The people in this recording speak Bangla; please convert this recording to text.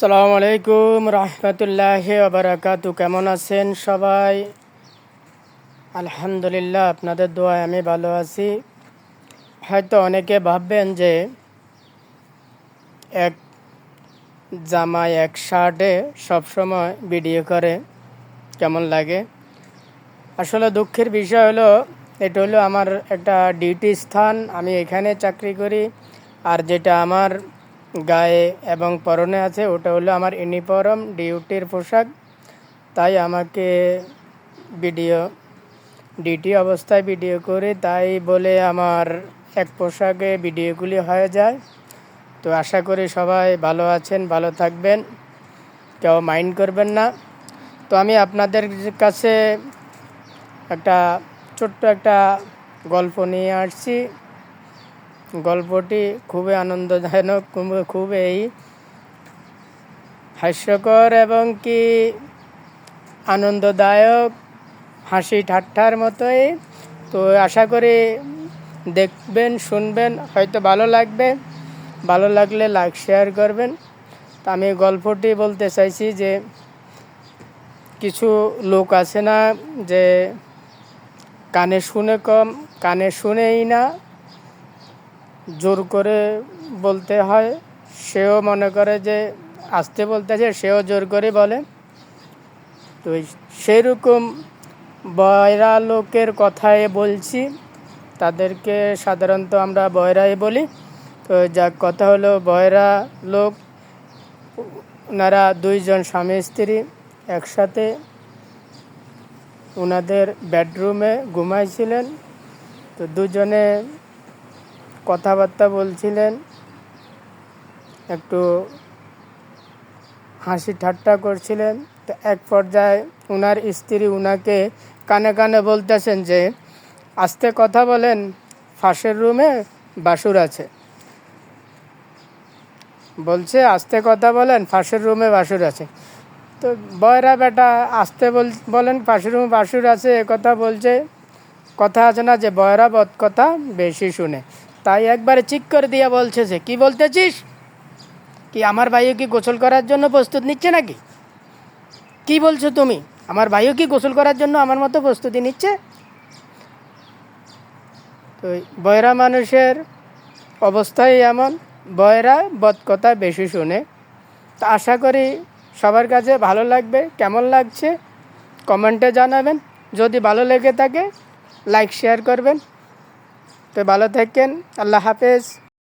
সালামু আলাইকুম রহমতুল্লাহ বারাকাতু। কেমন আছেন সবাই? আলহামদুলিল্লাহ, আপনাদের দোয়ায় আমি ভালো আছি। হয়তো অনেকে ভাববেন যে এক জামায় এক শার্টে সবসময় ভিডিও করে, কেমন লাগে? আসলে দুঃখের বিষয় হলো, এটা হলো আমার একটা ডিউটি স্থান, আমি এখানে চাকরি করি, আর যেটা আমার গায়ে এবং পরনে আছে, ওটা হলো আমার ইউনিফর্ম, ডিউটির পোশাক। তাই আমাকে ভিডিও, ডিউটি অবস্থায় ভিডিও করি, তাই বলে আমার এক পোশাকে ভিডিওগুলি হয়ে যায়। তো আশা করি সবাই ভালো আছেন, ভালো থাকবেন, কেউ মাইন্ড করবেন না। তো আমি আপনাদের কাছে একটা ছোট্ট একটা গল্প নিয়ে আসছি। গল্পটি খুবই আনন্দজনক, খুব- খুবই হাস্যকর এবং কি আনন্দদায়ক। হাসি ঠাট্টার মতোই। তো আশা করি দেখবেন, শুনবেন, হয়তো ভালো লাগবে। ভালো লাগলে লাইক, শেয়ার করবেন। তো আমি গল্পটি বলতে চাইছি যে কিছু লোক আছে না যে কানে শুনে কম, কানে শুনেই না। জোর করে বলতে হয়। সেও মনে করে যে, আসতে বলতেছে সেও জোর করে বলে। তো সেরকম বয়রা লোকের কথায় বলছি। তাদেরকে সাধারণত আমরা বয়রাই বলি। তো যাক, কথা হলো বয়রা লোক, ওনারা দুইজন স্বামী স্ত্রী একসাথে ওনাদের বেডরুমে ঘুমাইছিলেন। তো দুজনে কথাবার্তা বলছিলেন, একটু হাসি ঠাট্টা করছিলেন, তো এক পর্যায়ে ওনার স্ত্রী উনাকে কানে কানে বলতেছেন যে, আস্তে কথা বলেন, ফাঁসের রুমে বাসুর আছে। বলছে, আস্তে কথা বলেন, ফাঁসের রুমে বাসুর আছে। তো বয়রা বেটা আসতে বল, বলেন পাশের রুমে বাসুর আছে, এ কথা বলছে। কথা আছে না যে, বয়রা বদ কথা বেশি শুনে। তাই একবারে চিক করে দিয়ে বলছে যে, কি বলতেছিস? কি আমার ভাইও কি গোসল করার জন্য প্রস্তুত নিচ্ছে নাকি? কি বলছো তুমি? আমার ভাইও কি গোসল করার জন্য আমার মতো প্রস্তুতি নিচ্ছে? তো বয়রা মানুষের অবস্থাই এমন। বয়রা বদ কথা বেশি শুনে। তো আশা করি সবার কাছে ভালো লাগবে, কেমন লাগছে? কমেন্টে জানাবেন। যদি ভালো লেগে থাকে, লাইক, শেয়ার করবেন। ভালো থাকেন। আল্লাহ হাফেজ।